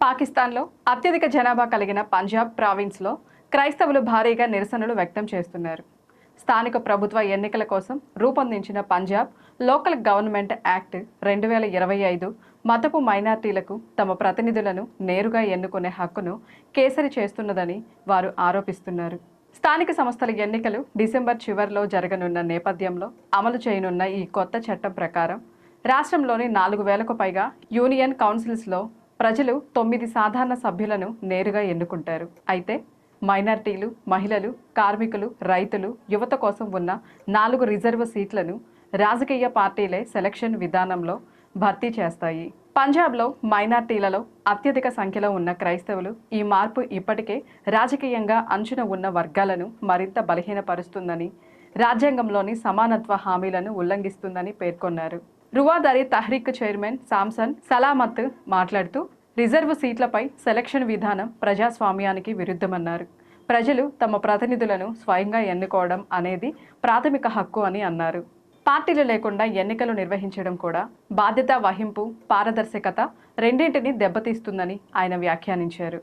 పాకిస్తాన్లో అత్యధిక జనాభా కలిగిన పంజాబ్ ప్రావిన్స్లో క్రైస్తవులు భారీగా నిరసనలు వ్యక్తం చేస్తున్నారు. స్థానిక ప్రభుత్వ ఎన్నికల కోసం రూపొందించిన పంజాబ్ లోకల్ గవర్నమెంట్ యాక్ట్ రెండు వేల ఇరవై ఐదు మతపు మైనార్టీలకు తమ ప్రతినిధులను నేరుగా ఎన్నుకునే హక్కును కేసరి చేస్తున్నదని వారు ఆరోపిస్తున్నారు. స్థానిక సంస్థల ఎన్నికలు డిసెంబర్ చివరిలో జరగనున్న నేపథ్యంలో అమలు చేయనున్న ఈ కొత్త చట్టం ప్రకారం రాష్ట్రంలోని నాలుగు వేలకు పైగా యూనియన్ కౌన్సిల్స్లో ప్రజలు తొమ్మిది సాధారణ సభ్యులను నేరుగా ఎన్నుకుంటారు. అయితే మైనార్టీలు మహిళలు కార్మికులు రైతులు యువత కోసం ఉన్న నాలుగు రిజర్వ్ సీట్లను రాజకీయ పార్టీలే సెలక్షన్ విధానంలో భర్తీ చేస్తాయి. పంజాబ్లో మైనార్టీలలో అత్యధిక సంఖ్యలో ఉన్న క్రైస్తవులు ఈ మార్పు ఇప్పటికే రాజకీయంగా అంచున ఉన్న వర్గాలను మరింత బలహీనపరుస్తుందని రాజ్యాంగంలోని సమానత్వ హామీలను ఉల్లంఘిస్తుందని పేర్కొన్నారు. రువాదారి తహ్రీక్ చైర్మన్ సామ్సన్ సలామత్ మాట్లాడుతూ రిజర్వ్ సీట్లపై సెలక్షన్ విధానం ప్రజాస్వామ్యానికి విరుద్ధమన్నారు. ప్రజలు తమ ప్రతినిధులను స్వయంగా ఎన్నుకోవడం అనేది ప్రాథమిక హక్కు అని అన్నారు. పార్టీలు లేకుండా ఎన్నికలు నిర్వహించడం కూడా బాధ్యత వహింపు పారదర్శకత రెండింటినీ దెబ్బతీస్తుందని ఆయన వ్యాఖ్యానించారు.